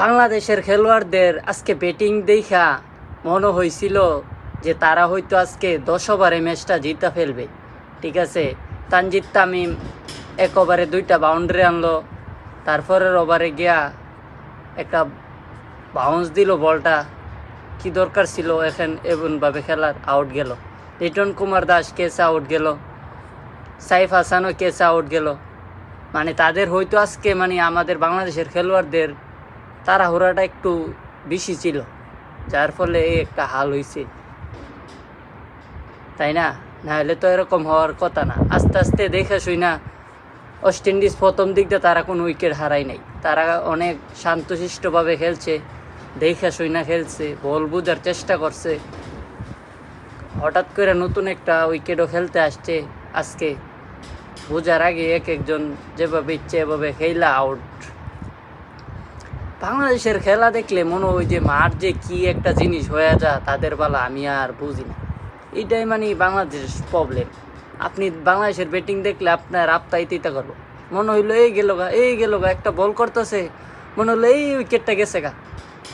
বাংলাদেশের খেলোয়াড়দের আজকে ব্যাটিং দেখা মনে হয়েছিল যে তারা হয়তো আজকে দশ ওভারে ম্যাচটা জিতা ফেলবে। ঠিক আছে? তানজিদ তামিম এক ওভারে দুইটা বাউন্ডারি আনলো। তারপরের ওভারে গিয়া একটা বাউন্স দিল বলটা। কি দরকার ছিল এখন এমনভাবে খেলার? আউট গেল। লিটন কুমার দাস কেসে আউট গেল। সাইফ হাসানও কেসে আউট গেল। মানে তাদের হয়তো আজকে মানে আমাদের বাংলাদেশের খেলোয়াড়দের তাড়াহুড়াটা একটু বেশি ছিল, যার ফলে এই একটা হাল হয়েছে তাই না? নাহলে তো এরকম হওয়ার কথা না। আস্তে আস্তে দেখে শুই না ওয়েস্ট ইন্ডিজ প্রথম দিক দিয়ে তারা কোনো উইকেট হারাই নাই। তারা অনেক শান্তশিষ্টভাবে খেলছে, দেখে শুই না খেলছে, বল বোঝার চেষ্টা করছে। হঠাৎ করে নতুন একটা উইকেটও খেলতে আসছে। আজকে বোঝার আগে এক একজন যেভাবে ইচ্ছে এভাবে খেলা আউট বাংলাদেশের খেলা দেখলে মনে হয় যে মার যে কি একটা জিনিস হয়ে যা, তাদের বেলা আমি আর বুঝি না। এটাই মানে বাংলাদেশের প্রবলেম আপনি বাংলাদেশের ব্যাটিং দেখলে আপনার আপতাইতিতা করব। মনে হইল এই গেল গা, এই গেল গা, একটা বল করতেছে। মনে হলো এই উইকেটটা গেছে গা।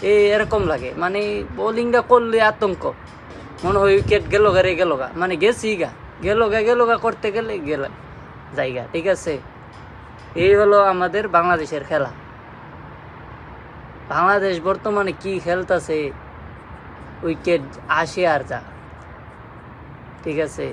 এই এরকম লাগে। মানে বোলিংটা করলে আতঙ্ক। মনে হয় উইকেট গেল গা রে, গেল গা। মানে গেছি গা। গেল গা গেল গা করতে গেলে গেল জায়গা, ঠিক আছে? এই হলো আমাদের বাংলাদেশের খেলা। বাংলাদেশ বর্তমানে কি খেলতেছে? উইকেট আসে আর যা। ঠিক আছে?